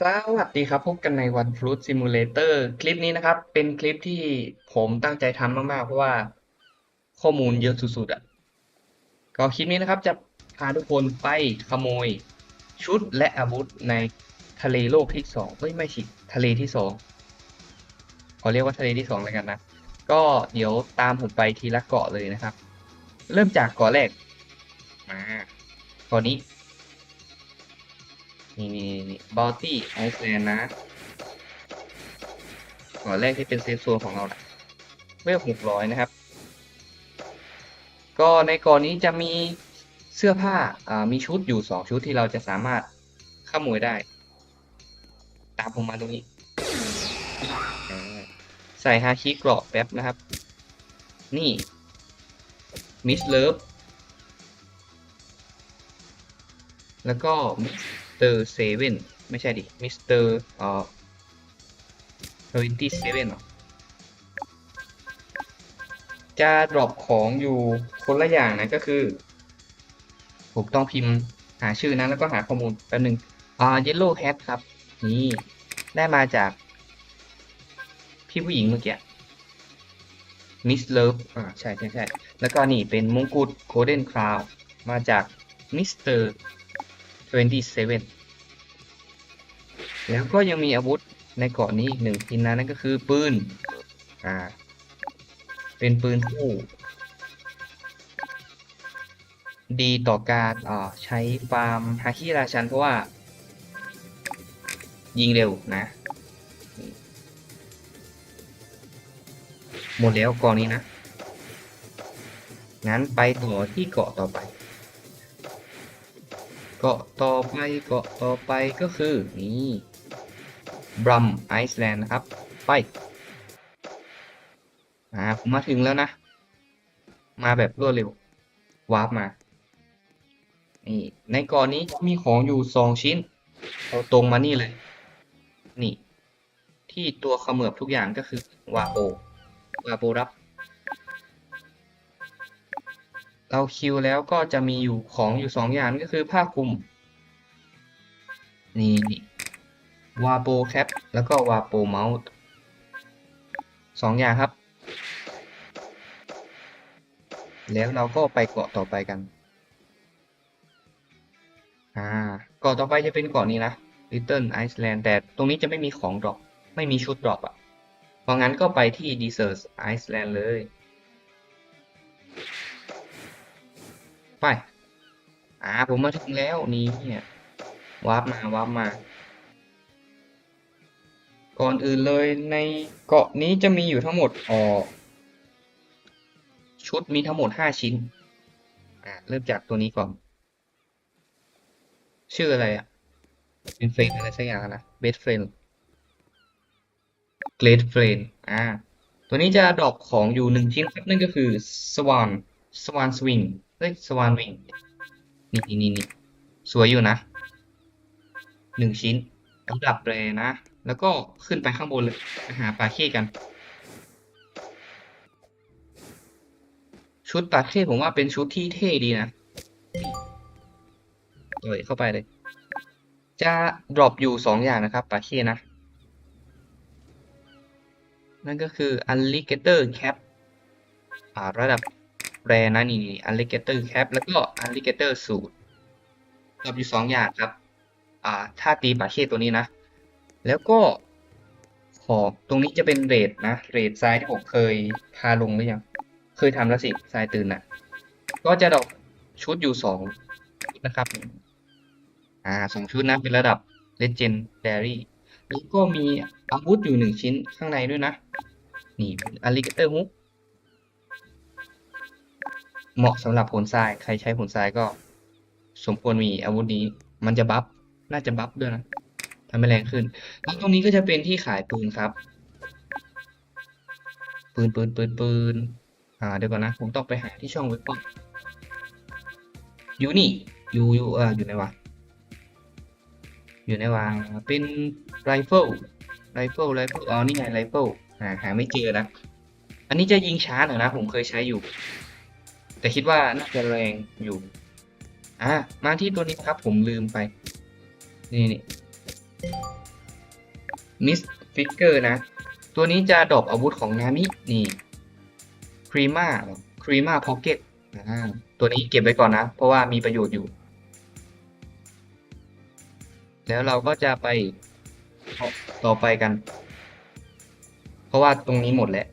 สวัสดีครับพบกันในวัน Fruit Simulator คลิปนี้นะครับ เป็นคลิปที่ผมตั้งใจทำมาก ๆ เพราะว่าข้อมูลเยอะสุด ๆ อะ ก็คลิปนี้นะครับจะพาทุกคนไปขโมยชุดและอาวุธในทะเลโลกที่สองเฮ้ย ไม่สิทะเลที่สองขอเรียกว่าทะเลที่สองเลยกันนะ ก็เดี๋ยวตามผมไปทีละเกาะเลยนะครับ เริ่มจากเกาะแรกมาเกาะนี้ นี่นี่นี่บอลตี้ไอซ์แลนด์นะก่อนแรกที่เป็นเซฟโซนของเรานะเวลหกร้อยนะครับ ก็ในก่อนนี้จะมีเสื้อผ้าอ่ามีชุดอยู่สองชุดที่เราจะสามารถขโมยได้ ตามผมมาตรงนี้ ใส่ฮาคิกราะแป๊บนะครับ นี่มิสเลิฟแล้วก็มิส เตอร์เซเว่นไม่ใช่ดิ มิสเตอร์เอ่อทเวนตี้เซเว่นหรอ จะดรอปของอยู่คนละอย่างนะก็คือ ผมต้องพิมพ์หาชื่อนะแล้วก็หาข้อมูลแป๊บนึงอ่าเยลโล่แฮทครับ นี่ได้มาจาก พี่ผู้หญิงเมื่อกี้มิสเลิฟอ่าใช่ใช่ใช่แล้วก็นี่เป็นมงกุฎโคเดนคราว มาจากมิสเตอร์ 27 แล้วก็ยังมีอาวุธในเกาะนี้อีกหนึ่งชิ้นนะนั่นก็คือปืน อ่า เป็นปืนคู่ ดีต่อการอ่าใช้ฟาร์มฮาคิราชันเพราะว่า ยิงเร็วนะ หมดแล้วเกาะนี้นะ งั้นไปต่อที่เกาะต่อไป เกาะต่อไปเกาะต่อไปก็คือนี่บรัมไอซ์แลนด์นะครับ ไปอ่าผมมาถึงแล้วนะ มาแบบรวดเร็ววาร์ปมานี่ในกาะนี้จะมีของอยู่สองชิ้นเราตรงมานี่เลย นี่ ที่ตัวเขมือบทุกอย่างก็คือวาโปวาโปรับ เราคิวแล้วก็จะมีอยู่ของอยู่สองอย่างก็คือผ้าคลุม นี่วาโปแคปแล้วก็วาโปเมาส์สองอย่างครับ แล้วเราก็ไปเกาะต่อไปกัน อ่าเกาะต่อไปจะเป็นเกาะนี้นะ Little Iceland แต่ตรงนี้จะไม่มีของดรอปไม่มีชุดดรอปอะเพราะงั้นก็ไปที่ Desert Iceland เลย ไป อ่า ผมมาถึงแล้วนี่เนี่ยวาร์ปมาวาร์ปมา ก่อนอื่นเลยในเกาะนี้จะมีอยู่ทั้งหมดอ๋อชุดมีทั้งหมดห้าชิ้น อ่า เริ่มจากตัวนี้ก่อน ชื่ออะไรอะเป็นเฟรนอะไรสักอย่างนะ best friend great friend อ่า ตัวนี้จะดรอปของอยู่หนึ่งชิ้นครับนั่นก็คือ swan swan swing เฮ้ย swan wing นี่นี่นี่สวยอยู่นะหนึ่งชิ้นระดับเลยนะ แล้วก็ขึ้นไปข้างบนเลยไปหาปลาเข้กัน ชุดปลาเข้ผมว่าเป็นชุดที่เท่ดีนะต่อยเข้าไปเลย จะดรอปอยู่สองอย่างนะครับปลาเข้นะ นั่นก็คือ alligator cap อ่าระดับ แรนะนี่นี่ alligator cap แล้วก็ alligator suit ดรอปอยู่สองอย่างครับ อ่า ถ้าตีปาเข้ตัวนี้นะ แล้วก็ขอบตรงนี้จะเป็นเรทนะ เรททรายที่ผมเคยพาลงหรือยัง เคยทำแล้วสิทรายตื่นน่ะ ก็จะดอปชุดอยู่สองนะครับ อ่าสองชุดนะเป็นระดับ legendary แล้วก็มีอาวุธอยู่หนึ่งชิ้นข้างในด้วยนะ นี่ alligator hook เหมาะสำหรับผลทราย ใครใช้ผลทรายก็ สมควรมีอาวุธนี้ มันจะบัฟ น่าจะบัฟด้วยนะทำให้แรงขึ้น แล้วตรงนี้ก็จะเป็นที่ขายปืนครับ ปืนปืนปืนปืน อ่าเดี๋ยวก่อนนะ ผมต้องไปหาที่ช่องเว็บก่อนอยู่นี่ อยู่อยู่เอออยู่ไหนวะอยู่ในวางเป็นไรเฟิลไรเฟิลไรเฟิลอ๋อนี่ไงไรเฟิลหาหาไม่เจอนะ อันนี้จะยิงช้าหน่อยนะ ผมเคยใช้อยู่ แต่คิดว่าน่าจะแรงอยู่ อ่ามาที่ตัวนี้ครับผมลืมไป นี่นี่มิสฟิกเกอร์นะ ตัวนี้จะดรอปอาวุธของนามิ นี่ครีมาครีมาพ็อกเก็ตตัวนี้เก็บไว้ก่อนนะ เพราะว่ามีประโยชน์อยู่ แล้วเราก็จะไปต่อไปกัน เพราะว่าตรงนี้หมดแล้ว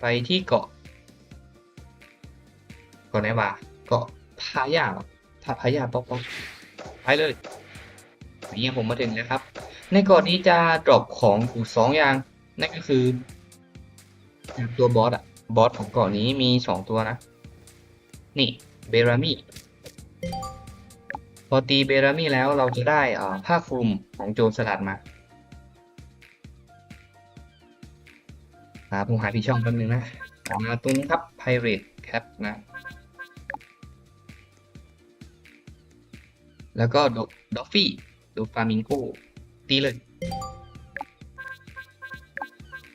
ไปที่เกาะเกาะไหนวะเกาะพายาพาพายาป๊อกป๊อกไปเลยนี่ผมมาถึงแล้วครับ ในเกาะนี้จะดรอปของอยู่สองอย่าง นั่นก็คือตัวบอสอะบอสของเกาะนี้มีสองตัวนะ นี่เบรามีพอตีเบรามีแล้วเราจะได้ผ้าคลุมของโจรสลัดมา อ่าผมหาที่ช่องแป๊บนึงนะมาตรงนี้ครับ Pirate Cap นะ แล้วก็ดอฟฟี่ดูฟามิงโกตีเลย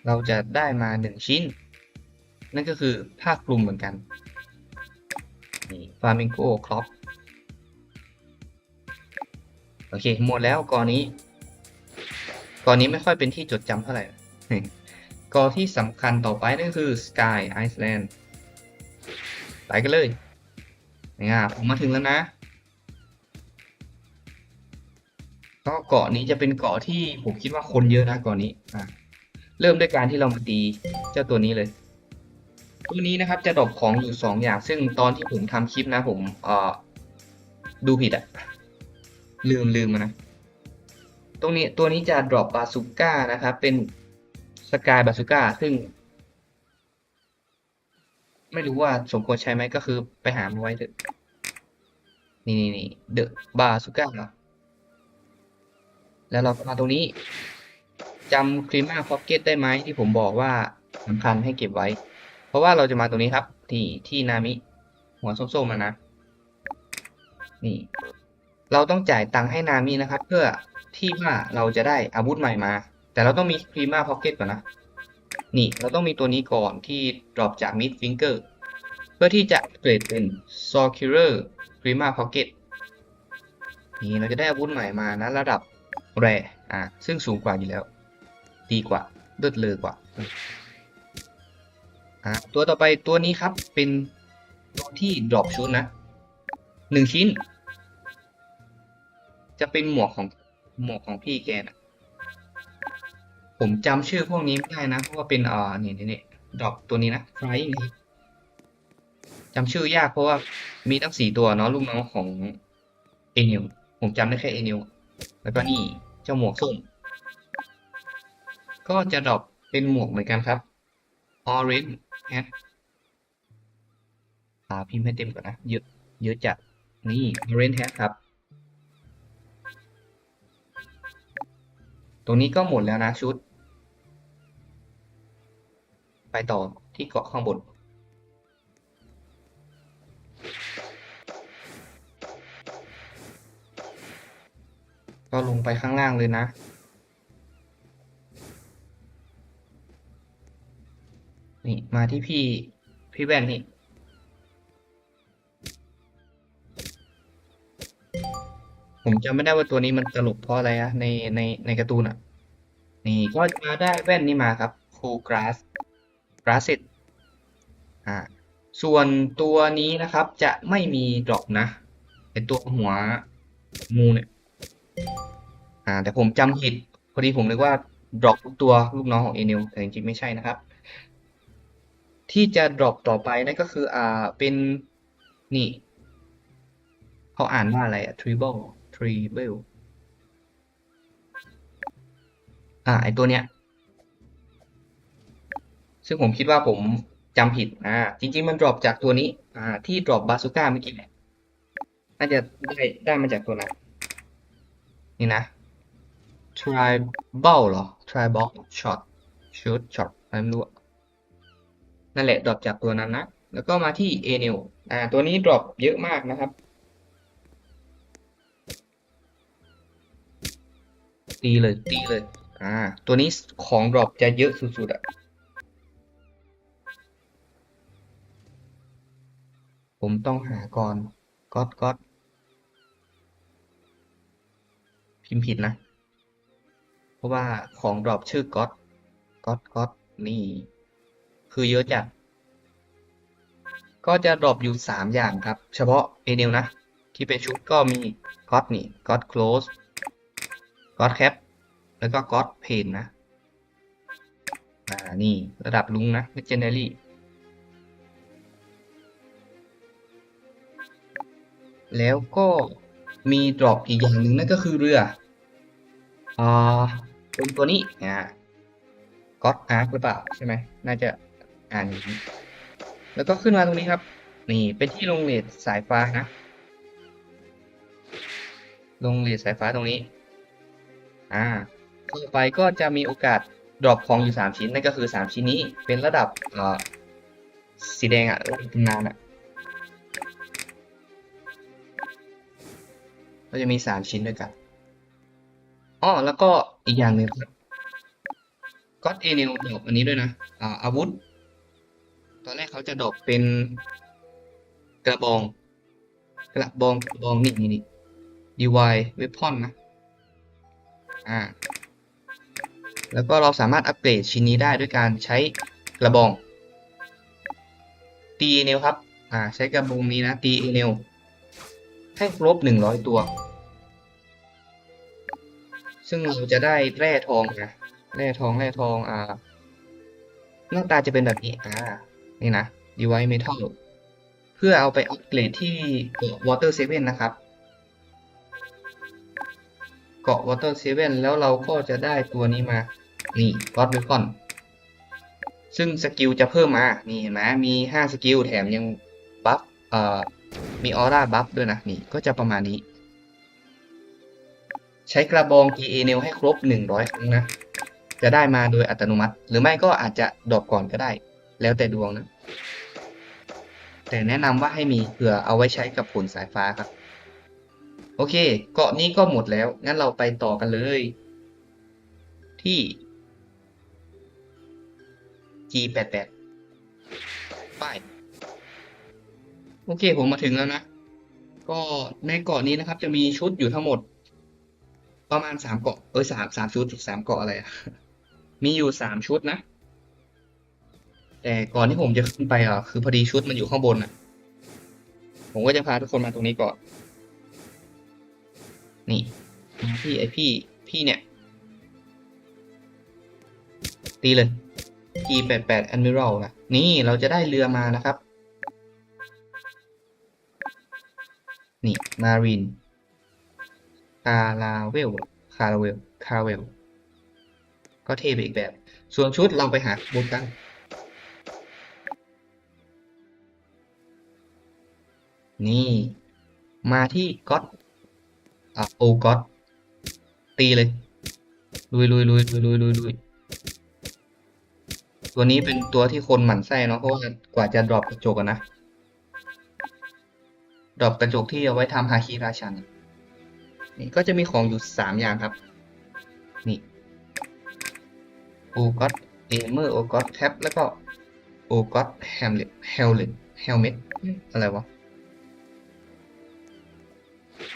เราจะได้มาหนึ่งชิ้น นั่นก็คือผ้าคลุมเหมือนกันนี่ฟามิงโกครอปโอเค หมดแล้วกอนี้กอนี้ไม่ค่อยเป็นที่จดจำเท่าไหร่ กอที่สำคัญต่อไปนั่นคือ Sky Iceland ไปกันเลยนี่อะผมมาถึงแล้วนะ ก็เกาะนี้จะเป็นเกาะที่ผมคิดว่าคนเยอะนะเกาะนี้อะเริ่มด้วยการที่เรามาตีเจ้าตัวนี้เลย ตัวนี้นะครับจะดรอปของอยู่สองอย่าง ซึ่งตอนที่ผมทำคลิปนะผมเอ่อดูผิดอะลืมลืมนะ ตรงนี้ตัวนี้จะดรอปบาซูก้านะครับ เป็น สกายบาซูก้าซึ่ง ไม่รู้ว่าสมควรใช้ไหมก็คือไปหามไว้เถอะนี่นี่นี่เดอะบาซูก้าเหรอแล้วเรามาตรงนี้จำครีม่าพ็อกเก็ตได้ไหมที่ผมบอกว่าสำคัญให้เก็บไว้ เพราะว่าเราจะมาตรงนี้ครับ ที่ที่นามิ หัวส้มๆมานะ นี่ เราต้องจ่ายตังค์ให้นามินะครับ เพื่อที่ว่าเราจะได้อาวุธใหม่มา แต่เราต้องมีครีม่าพ็อกเก็ตก่อนนะ นี่เราต้องมีตัวนี้ก่อนที่ดรอปจากมิดฟิงเกอร์เพื่อที่จะเกรดเป็น s o r c u l a r Prima Pocket นี่เราจะได้อาวุธใหม่มานะระดับแรอ่าซึ่งสูงกว่าอยู่แล้ว ดีกว่าเลือดเลอกว่าอ่าตัวต่อไปตัวนี้ครับเป็นตัวที่ดรอปชุดนะหนึ่งชิ้น จะเป็นหมวกของหมวกของพี่แกนะ ผมจำชื่อพวกนี้ไม่ได้นะ เพราะว่าเป็นอ่านี่นี่นี่ดอปตัวนี้นะ Flying จำชื่อยากเพราะว่ามีตั้งสี่ตัวเนาะลูกน้องของเอนิวผมจำได้แค่เอนิวแล้วก็นี่เจ้าหมวกส้มก็จะดรอปเป็นหมวกเหมือนกันครับ Orange Hat อ่าพิมพ์ให้เต็มก่อนนะ เยอะเยอะจัดนี่ Orange Hat ครับ ตรงนี้ก็หมดแล้วนะชุด ไปต่อที่เกาะข้างบน ก็ลงไปข้างล่างเลยนะนี่มาที่พี่พี่แว่นนี่ ผมจำไม่ได้ว่าตัวนี้มันตลกเพราะอะไรอะในในในการ์ตูนอะนี่ก็จะได้แว่นนี้มาครับ คูกราส Cool Grass Glasses อ่าส่วนตัวนี้นะครับจะไม่มีดรอปนะไอตัวหัวงูเนี่ยอ่าแต่ผมจำผิดพอดีผมนึกว่าดรอปทุกตัวลูกน้องของเอเนิวแต่จริงๆไม่ใช่นะครับ ที่จะดรอปต่อไปนั่นก็คืออ่าเป็นนี่เขาอ่านว่าอะไรอะ triple triple อ่าไอตัวเนี้ย ซึ่งผมคิดว่าผมจำผิดอ่าจริง ๆ มันดรอปจากตัวนี้ อ่า ที่ดรอปบาซูก้าเมื่อกี้แหละน่าจะได้ได้มาจากตัวนั้นนี่นะ tribal เหรอ tribal shot shoot shot อะไรไม่รู้นั่นแหละดรอปจากตัวนั้นนะ แล้วก็มาที่ a n e l อ่า ตัวนี้ดรอปเยอะมากนะครับตีเลยตีเลย อ่า ตัวนี้ของดรอปจะเยอะสุดๆอะ ผมต้องหาก่อนก๊อตก๊อตพิมพ์ผิดนะ เพราะว่าของดรอปชื่อก๊อตก๊อตก๊อตนี่ คือเยอะจัดก็จะดรอปอยู่สามอย่างครับ เฉพาะเอเนลนะ ที่เป็นชุดก็มีก๊อตนี่ก๊อต close ก๊อต cap แล้วก็ก๊อต pain นะ อ่า นี่ระดับลุงนะ legendary แล้วก็มีดรอปอีกอย่างหนึ่งนั่นก็คือเรืออ่าเป็นตัวนี้อ่าก็อดอาร์คหรือเปล่าใช่ไหมน่าจะอ่านแล้วก็ขึ้นมาตรงนี้ครับ นี่เป็นที่ลงเลทสายฟ้านะ ลงเลทสายฟ้าตรงนี้ อ่าต่อไปก็จะมีโอกาสดรอปของอยู่สามชิ้น นั่นก็คือสามชิ้นนี้เป็นระดับเอ่อสีแดงอะระดับตำนานอะ ก็จะมีสามชิ้นด้วยกันอ๋อแล้วก็อีกอย่างหนึ่งครับก็เอเนลดอปอันนี้ด้วยนะอ่าอาวุธ ตอนแรกเขาจะดอปเป็นกระบอง กระบองกระบองนี่นี่นี่ DY Weapon นะอ่าแล้วก็เราสามารถอัปเกรดชิ้นนี้ได้ด้วยการใช้กระบองตีเอเนลครับ อ่า ใช้กระบองนี้นะตีเอเนล ให้ครบหนึ่งร้อยตัว ซึ่งเราจะได้แร่ทองนะแร่ทองแร่ทองอ่า หน้าตาจะเป็นแบบนี้อ่านี่นะ device metal เพื่อเอาไปอัปเกรดที่เกาะ water seven นะครับเกาะ water seven แล้วเราก็จะได้ตัวนี้มา นี่ god weapon ซึ่งสกิลจะเพิ่มมา นี่เห็นไหมมีห้าสกิลแถมยังบัฟเอ่อ มีออร่าบัฟด้วยนะนี่ก็จะประมาณนี้ ใช้กระบอง GA เนลให้ครบ 100 ครั้งนะ จะได้มาโดยอัตโนมัติ หรือไม่ก็อาจจะดรอปก่อนก็ได้ แล้วแต่ดวงนะ แต่แนะนำว่าให้มีเผื่อเอาไว้ใช้กับผลสายฟ้าครับ โอเค เกาะนี้ก็หมดแล้ว งั้นเราไปต่อกันเลย ที่ G88 ป้าย โอเคผมมาถึงแล้วนะ ก็ในเกาะนี้นะครับ จะมีชุดอยู่ทั้งหมด ประมาณสามเกาะเออสามสามชุดสามเกาะอะไรอะมีอยู่สามชุดนะ แต่ก่อนที่ผมจะขึ้นไปอะคือพอดีชุดมันอยู่ข้างบนอะ ผมก็จะพาทุกคนมาตรงนี้ก่อน นี่มาที่ไอพี่พี่เนี่ย ตีเลย T88 Admiral นะนี่เราจะได้เรือมานะครับ นี่ Marine คาราเวลคาราเวลคาราเวลก็เทไปอีกแบบ ส่วนชุดเราไปหาบนกันนี่ มาที่ก๊อตอะโอก๊อตตีเลย ลุยลุยลุยลุยลุยลุยลุยตัวนี้เป็นตัวที่คนหมั่นไส้เนาะเพราะว่ากว่าจะดรอปกระจกนะ ดอปกระจกที่เอาไว้ทำฮาคิราชัน นี่ก็จะมีของอยู่สามอย่างครับ นี่โอก็ตเอเมอร์โอก็ตแท็บแล้วก็โอก็ตแฮมเล็ตเฮลเลตเฮลเมตอะไรวะ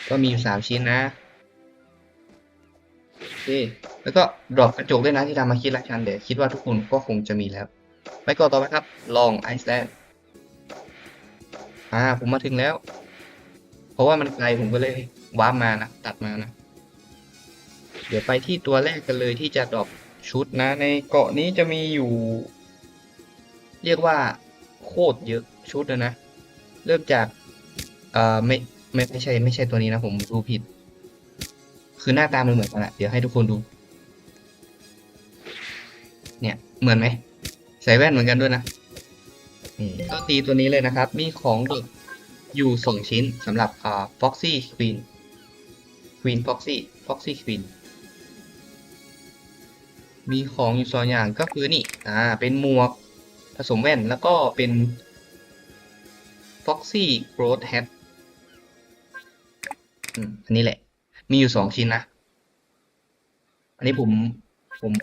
ก็มีอยู่สามชิ้นนะโอเคแล้วก็ดรอปกระจกด้วยนะที่ทำมาคิดละชันเดี๋ยวคิดว่าทุกคนก็คงจะมีแล้วไปก่อนต่อไปครับ ลองไอซ์แลนด์อ่าผมมาถึงแล้ว เพราะว่ามันไกลผมก็เลยว้ามานะ ตัดมานะ เดี๋ยวไปที่ตัวแรกกันเลยที่จะดรอปชุดนะ ในเกาะนี้จะมีอยู่ เรียกว่าโคตรเยอะชุดเลยนะ เริ่มจาก เอ่อไม่ไม่ไม่ใช่ ไม่ใช่ตัวนี้นะผมดูผิด คือหน้าตามันเหมือนกันอะเดี๋ยวให้ทุกคนดู เนี่ยเหมือนไหมใส่แว่นเหมือนกันด้วยนะนี่ก็ตีตัวนี้เลยนะครับ มีของดรอป อยู่สองชิ้นสำหรับอ่า Foxy Queen Queen Foxy Foxy Queen มีของอยู่สองอย่างก็คือนี่อ่าเป็นหมวกผสมแว่นแล้วก็เป็น Foxy Growth Hat อันนี้แหละ มีอยู่สองชิ้นนะ อันนี้ผมผม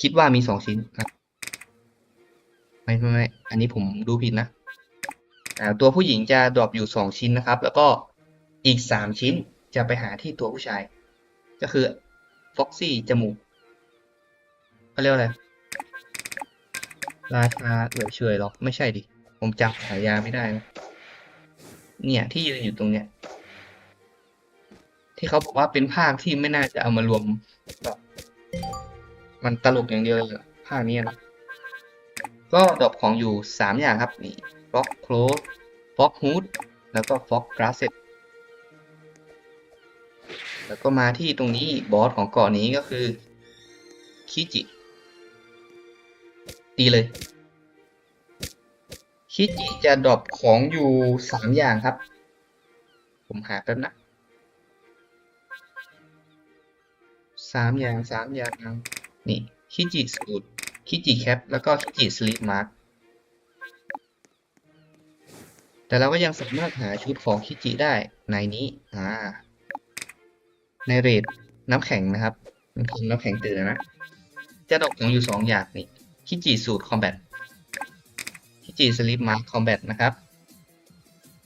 คิดว่ามีสองชิ้นครับไม่ไม่ไม่ อันนี้ผมดูผิดนะ ตัวผู้หญิงจะดรอปอยู่สองชิ้นนะครับ แล้วก็อีกสามชิ้นจะไปหาที่ตัวผู้ชาย ก็คือฟ็อกซี่จมูกเขาเรียกอะไรราชาเอ๋ยเฉยหรอ ไม่ใช่ดิ ผมจำฉายาไม่ได้นะเนี่ยที่ยืนอยู่ตรงเนี้ย ที่เขาบอกว่าเป็นภาคที่ไม่น่าจะเอามารวมแบบมันตลกอย่างเดียวเลยภาคนี้นะก็ดรอปของอยู่สามอย่างครับนี่ ฟ็อกโคลสฟ็อกฮูดแล้วก็ฟ็อกกราสเซตแล้วก็มาที่ตรงนี้บอสของเกาะนี้ก็คือคิจิ ตีเลย คิจิจะดรอปของอยู่สามอย่างครับ ผมหาแป๊บนะสามอย่างสามอย่างนี่คิจิสูตรคิจิแคปแล้วก็คิจิสลีปมาร์ก แต่เราก็ยังสามารถหาชุดของคิจิได้ในนี้อ่าในเรทน้ำแข็งนะครับ มันคือน้ำแข็งตื่นนะ จะดอกของอยู่สองอย่างนี่คิจิสูตรคอมแบทคิจิสลิปมาร์คอมแบทนะครับ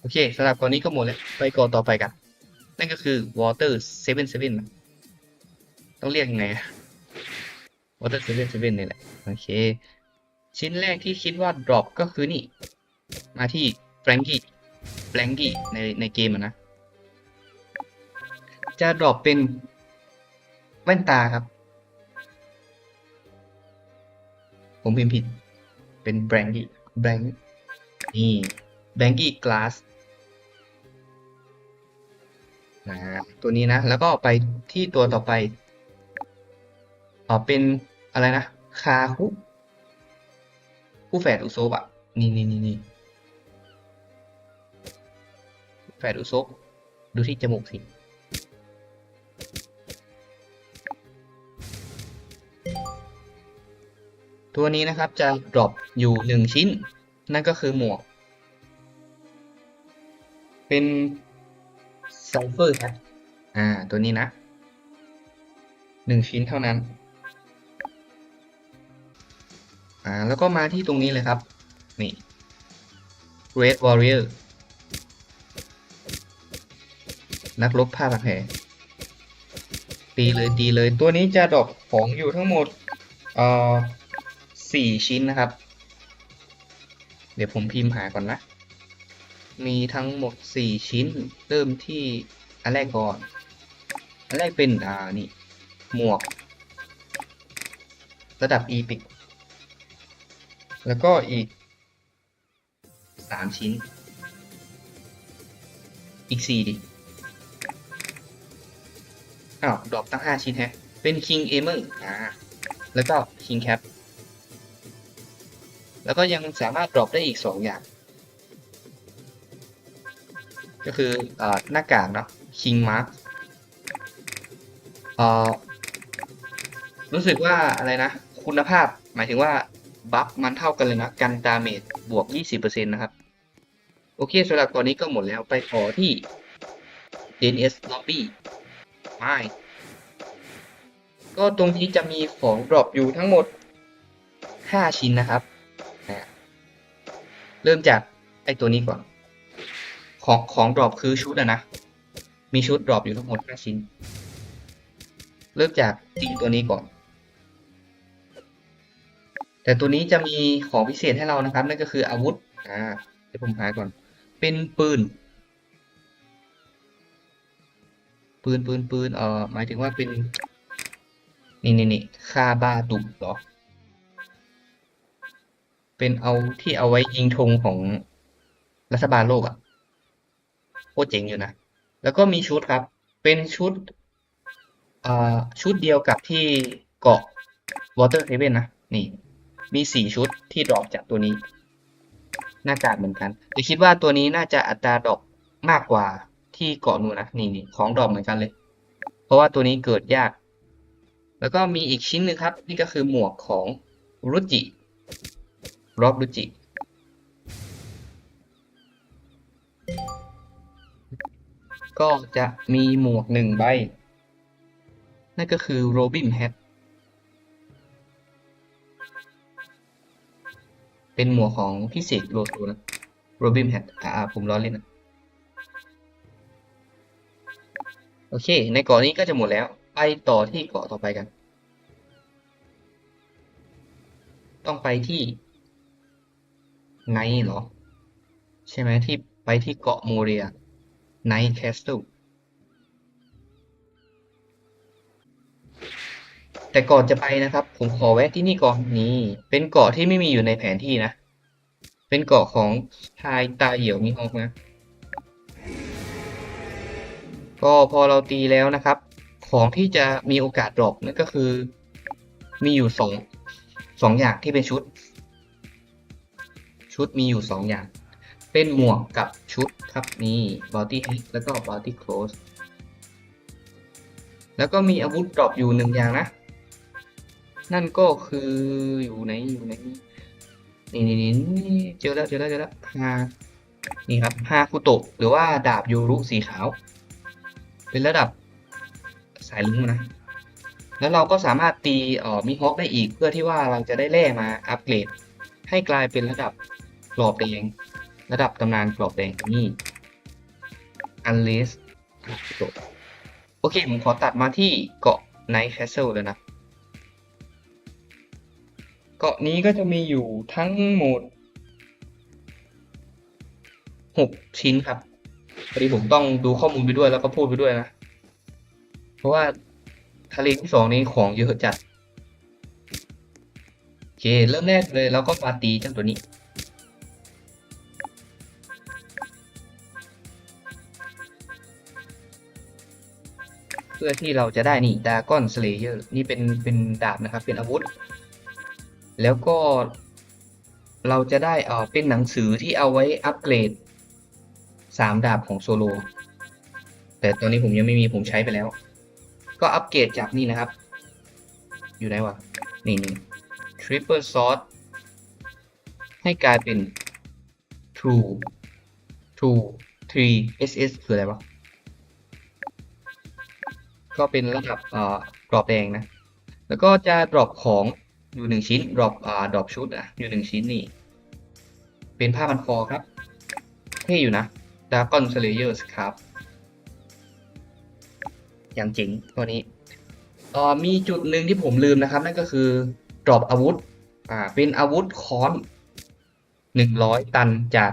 โอเคสำหรับก่อนนี้ก็หมดแล้ว ไปก่อนต่อไปกัน นั่นก็คือ Water 77นะต้องเรียกยังไงอะ Water 77นี่แหละ โอเค ชิ้นแรกที่คิดว่า drop ก็คือนี่ มาที่ Frankie Frankie ในในเกมอะนะ จะ drop เป็นแว่นตาครับ ผมพิมพ์ผิด เป็นแบงกี้แบงนี่แบงกี้กลาสนะตัวนี้นะ แล้วก็ไปที่ตัวต่อไปอ๋อเป็นอะไรนะ คาคุคู่แฝดอุโซบะ นี่นี่นี่นี่ แฝดอุโซบดูที่จมูกสิ ตัวนี้นะครับจะ drop อยู่หนึ่งชิ้น นั่นก็คือหมวก เป็น Cypher ครับอ่า ตัวนี้นะหนึ่งชิ้นเท่านั้น อ่า แล้วก็มาที่ตรงนี้เลยครับ นี่ Red Warrior นักรบผ้าพันแผลตีเลยตีเลยตัวนี้จะดรอปของอยู่ทั้งหมดเอ่อสี่ชิ้นนะครับ เดี๋ยวผมพิมพ์หาก่อนนะ มีทั้งหมดสี่ชิ้น เริ่มที่อันแรกก่อน อันแรกเป็นอ่านี่ หมวก ระดับอีพิกแล้วก็อีกสามชิ้น อีกสี่ดิ อ้าวดรอปตั้งห้าชิ้นแฮะ เป็น King Aimer อ่าแล้วก็ King Cap แล้วก็ยังสามารถดรอปได้อีกสองอย่าง ก็คืออหน้ากากเนาะ King Mark เอ่อรู้สึกว่าอะไรนะ คุณภาพหมายถึงว่าบัฟมันเท่ากันเลยนะ กันดาเมจบวก 20%นะครับ โอเคสำหรับตอนนี้ก็หมดแล้วไปขอที่ DNS Lobby ไม่ก็ตรงนี้จะมีของดรอปอยู่ทั้งหมด 5 ชิ้นนะครับ เริ่มจากไอตัวนี้ก่อน ของของดรอปคือชุดอะนะ มีชุดดรอปอยู่ทั้งหมด 5 ชิ้น เริ่มจากตีตัวนี้ก่อน แต่ตัวนี้จะมีของพิเศษให้เรานะครับ นั่นก็คืออาวุธ อ่าเดี๋ยวผมหาก่อน เป็นปืน ปืนปืนปืนเอ่อหมายถึงว่าเป็น นี่นี่นี่คาบ้าตุกเหรอ เป็นเอาที่เอาไว้ยิงธงของรัฐบาลโลกอะ่ะโคตรเจ๋งอยู่นะ แล้วก็มีชุดครับ เป็นชุดอ่าชุดเดียวกับที่เกาะ Water Haven นะ นี่ มีสี่ชุดที่ดรอปจากตัวนี้ หน้ากากเหมือนกันแต่คิดว่าตัวนี้น่าจะอัตราดรอปมากกว่า ที่เกาะนูนนะนี่นี่ของดรอปเหมือนกันเลย เพราะว่าตัวนี้เกิดยาก แล้วก็มีอีกชิ้นหนึ่งครับ นี่ก็คือหมวกของรุจิรอบรุจิก็จะมีหมวกหนึ่งใบ นั่นก็คือโรบินแฮทเป็นหมวกของพิเศษโลโซนะโรบินแฮทอ่าผมล้อเล่นนะ โอเค ในเก่อนนี้ก็จะหมดแล้ว ไปต่อที่เกาะต่อไปกัน ต้องไปที่ไนเหรอ ใช่ไหมที่ไปที่เกาะโมเรียไนแคสเซิลแต่ก่อนจะไปนะครับ ผมขอแวะที่นี่ก่อนนี่ เป็นเกาะที่ไม่มีอยู่ในแผนที่นะ เป็นเกาะของชายตาเหี่ยวมีฮอกนะ ก็พอเราตีแล้วนะครับ ของที่จะมีโอกาสดรอปนั่นก็คือ มีอยู่สองสองอย่างที่เป็นชุด ชุดมีอยู่สองอย่าง เป็นหมวกกับชุดครับนี่ body hat แล้วก็ body clothes แล้วก็มีอาวุธดรอปอยู่หนึ่งอย่างนะ นั่นก็คืออยู่ไหนอยู่ไหนนี่นี่นี่นี่เจอแล้วเจอแล้วเจอแล้วฮานี่ครับฮาคุโตะหรือว่าดาบยูรุสีขาว เป็นระดับสายลุ้งนะ แล้วเราก็สามารถตีออมิฮอคได้อีกเพื่อที่ว่าเราจะได้แร่มาอัปเกรด ให้กลายเป็นระดับกรอบแดงระดับตำนานกรอบแดงนี่ unless โอเค ผมขอตัดมาที่เกาะ Night Castle เลยนะ เกาะนี้ก็จะมีอยู่ทั้งหมดหกชิ้นครับ พอดีผมต้องดูข้อมูลไปด้วยแล้วก็พูดไปด้วยนะ เพราะว่าทะเลที่สองนี้ของเยอะจัด โอเค เริ่มแรกเลยเราก็มาตีเจ้าตัวนี้ เพื่อที่เราจะได้นี่ดาก้อนสเลเยอร์นี่เป็นเป็นดาบนะครับ เป็นอาวุธ แล้วก็เราจะได้เอ่อเป็นหนังสือที่เอาไว้อัปเกรด สามดาบของโซโล แต่ตอนนี้ผมยังไม่มีผมใช้ไปแล้ว ก็อัปเกรดจากนี่นะครับ อยู่ไหนวะ นี่นี่ Triple Sword ให้กลายเป็น True True 3 SS คืออะไรวะ ก็เป็นระดับอ่อกรอบแดงนะ แล้วก็จะดรอปของอยู่หนึ่งชิ้นดรอปอ่าดรอปชุดอะอยู่หนึ่งชิ้นนี่ เป็นผ้าพันคอครับ เท่อยู่นะ Dragon Slayer ครับ อย่างจริงตัวนี้ออมีจุดหนึ่งที่ผมลืมนะครับ นั่นก็คือดรอปอาวุธ อ่า เป็นอาวุธค้อนหนึ่งร้อยตันจาก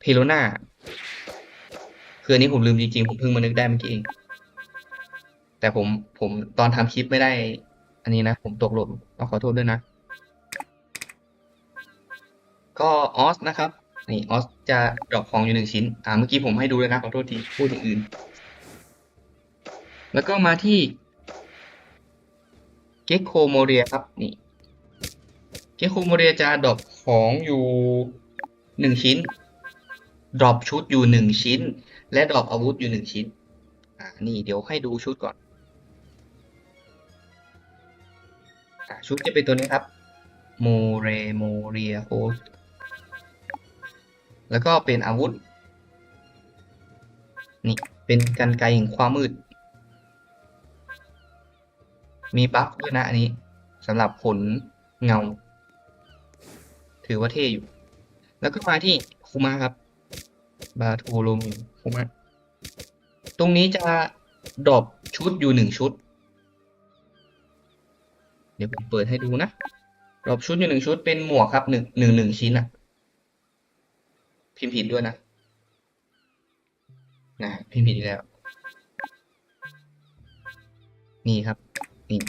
เพโลนาคืออันนี้ผมลืมจริงๆ ผมเพิ่งมานึกได้เมื่อกี้เอง แต่ผมผมตอนทำคลิปไม่ได้ อันนี้นะ ผมตกหล่นต้องขอโทษด้วยนะ ก็ออสนะครับ นี่ออสจะดรอปของอยู่หนึ่งชิ้น อ่า เมื่อกี้ผมให้ดูเลยนะขอโทษทีพูดอย่างอื่น แล้วก็มาที่เกคโคโมเรียครับ นี่ เกคโคโมเรียจะดรอปของอยู่หนึ่งชิ้น ดรอปชุดอยู่หนึ่งชิ้น และดรอปอาวุธอยู่หนึ่งชิ้น อ่า นี่เดี๋ยวให้ดูชุดก่อนอ่าชุดจะเป็นตัวนี้ครับ โมเรโมเรียโฮส แล้วก็เป็นอาวุธ นี่ เป็นกันไกรแห่งความมืด มีบัฟด้วยนะอันนี้สำหรับผลเงา ถือว่าเท่อยู่ แล้วก็มาที่คูมาครับ บาโทโลมิคูมาตรงนี้จะดรอปชุดอยู่หนึ่งชุด เดี๋ยวผมเปิดให้ดูนะดรอปชุดอยู่หนึ่งชุดเป็นหมวกครับหนึ่งหนึ่งหนึ่งชิ้นอะ พิมพ์ผิดด้วยนะ นะพิมพ์ผิดแล้ว นี่ครับ นี่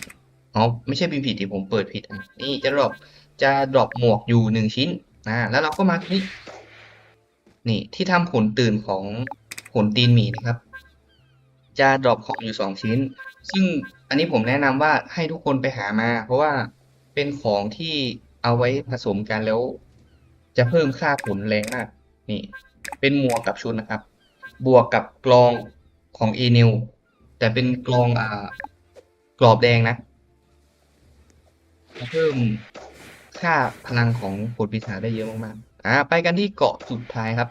อ๋อไม่ใช่พิมพ์ผิดที่ผมเปิดผิดอะนี่จะดรอปจะดรอปหมวกอยู่หนึ่งชิ้นนะแล้วเราก็มาที่นี่ที่ทำผลตื่นของผลตีนหมีนะครับ จะดรอปของอยู่สองชิ้น ซึ่งอันนี้ผมแนะนำว่าให้ทุกคนไปหามา เพราะว่าเป็นของที่เอาไว้ผสมกันแล้ว จะเพิ่มค่าผลแรงมาก นี่เป็นหมวกกับชุดนะครับ บวกกับกลองของเอเนลแต่เป็นกลองอ่ากรอบแดงนะ เพิ่มค่าพลังของผลปีศาจได้เยอะมากๆอ่าไปกันที่เกาะสุดท้ายครับ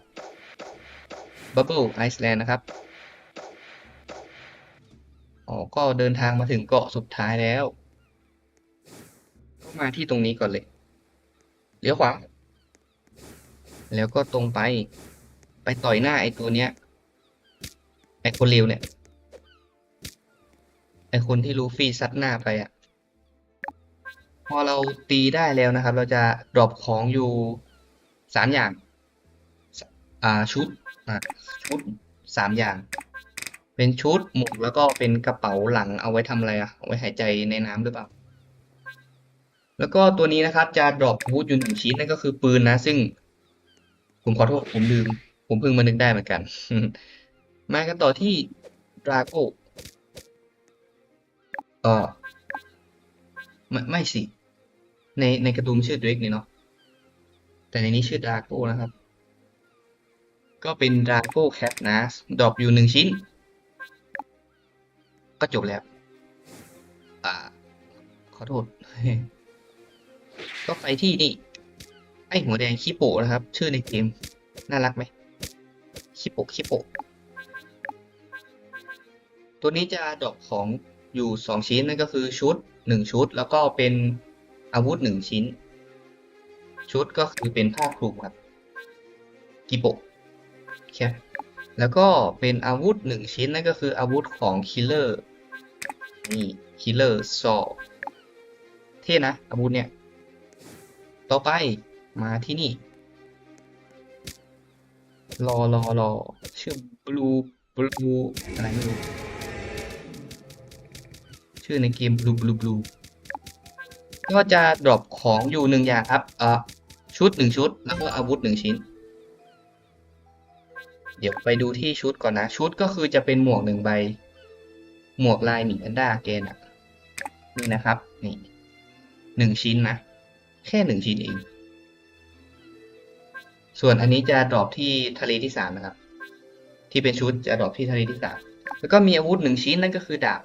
Bubble Iceland นะครับอ๋อก็เดินทางมาถึงเกาะสุดท้ายแล้ว ก็มาที่ตรงนี้ก่อนเลย เลี้ยวขวา แล้วก็ตรงไป ไปต่อยหน้าไอ้ตัวเนี้ย ไอ้คนเร็วเนี่ย ไอคนที่ลูฟี่ซัดหน้าไปอะ พอเราตีได้แล้วนะครับ เราจะดรอปของอยู่สามอย่าง อ่าชุดอะชุดสามอย่าง เป็นชุดหมวกแล้วก็เป็นกระเป๋าหลังเอาไว้ทำอะไรอะเอาไว้หายใจในน้ำหรือเปล่าแล้วก็ตัวนี้นะครับจะดรอปวุธอยู่หนึ่งชิ้นนั่นก็คือปืนนะ ซึ่ง ผมขอโทษผมลืม ผมเพิ่งมานึกได้เหมือนกัน มากันต่อที่ดราโก้เออไม่ไม่สิ ในในกร์ตูนชื่อเดรกนี่เนาะแต่ในนี้ชื่อดราโก้นะครับ ก็เป็นดราโก้แคปนะดรอปอยู่หนึ่งชิ้น ก็จบแล้วอ่าขอโทษ ก็ไปที่นี่ ไอหัวแดงคิโปะนะครับ ชื่อในเกม น่ารักไหมคิโปะคิโปะตัวนี้จะดรอปของอยู่สองชิ้นนั่นก็คือชุดหนึ่งชุด แล้วก็เป็นอาวุธหนึ่งชิ้น ชุดก็คือเป็นผ้าคลุมครับกิโปะแคปแล้วก็เป็นอาวุธหนึ่งชิ้นนั่นก็คืออาวุธของคิลเลอร์นี่คิลเลอร์ซอเท่นะอาวุธเนี่ย ต่อไป มาที่นี่ รอรอรอชื่อบลูบลูอะไรไม่รู้ ชื่อในเกมบลูบลูบลูก็จะดรอปของอยู่หนึ่งอย่างครับ เอ่อ ชุดหนึ่งชุด แล้วก็อาวุธหนึ่งชิ้น เดี๋ยวไปดูที่ชุดก่อนนะ ชุดก็คือจะเป็นหมวกหนึ่งใบ หมวกลายหมีแพนด้าเกนอะนี่นะครับ นี่หนึ่งชิ้นนะ แค่หนึ่งชิ้นเอง ส่วนอันนี้จะดรอปที่ทะเลที่สามนะครับ ที่เป็นชุดจะดรอปที่ทะเลที่สามแล้วก็มีอาวุธหนึ่งชิ้นนั่นก็คือดาบ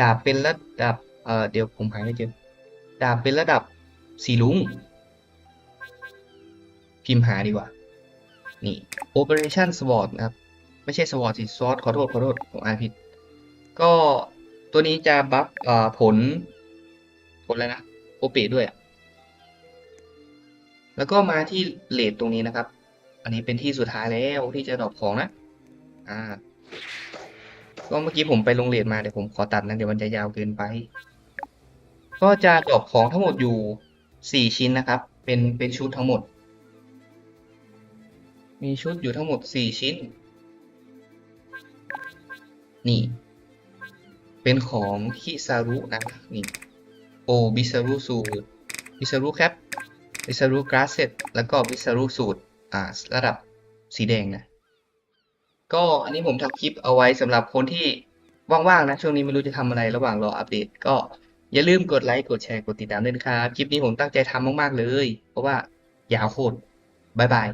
ดาบเป็นระดับเอ่อเดี๋ยวผมหาไม่เจอดาบเป็นระดับสีลุงพิมพ์หาดีกว่า นี่ Operation Sword นะครับ ไม่ใช่ Sword สิ Sword ขอโทษ ขอโทษผมอ่านผิด ก็ตัวนี้จะบัฟผล ผลอะไรนะ โอเปด้วยอะ แล้วก็มาที่เลทตรงนี้นะครับ อันนี้เป็นที่สุดท้ายแล้วที่จะดรอปของนะอ่าก็เมื่อกี้ผมไปลงเลทมาเดี๋ยวผมขอตัดนะเดี๋ยวมันจะยาวเกินไป ก็จะดรอปของทั้งหมดอยู่สี่ชิ้นนะครับ เป็นเป็นชุดทั้งหมด มีชุดอยู่ทั้งหมดสี่ชิ้น นี่ เป็นของคิซารุนะนี่โอบิซารุสูบิซารุแคปบิ ซารุกราสเซตแล้วก็วิซารุสูตรอ่าระดับสีแดงนะ ก็อันนี้ผมทำคลิปเอาไว้สำหรับคนที่ว่างๆนะ ช่วงนี้ไม่รู้จะทำอะไรระหว่างรออัปเดต ก็อย่าลืมกดไลค์ กดแชร์ กดติดตามด้วยนะครับ คลิปนี้ผมตั้งใจทำมากๆเลย เพราะว่ายาวโคตรบายบาย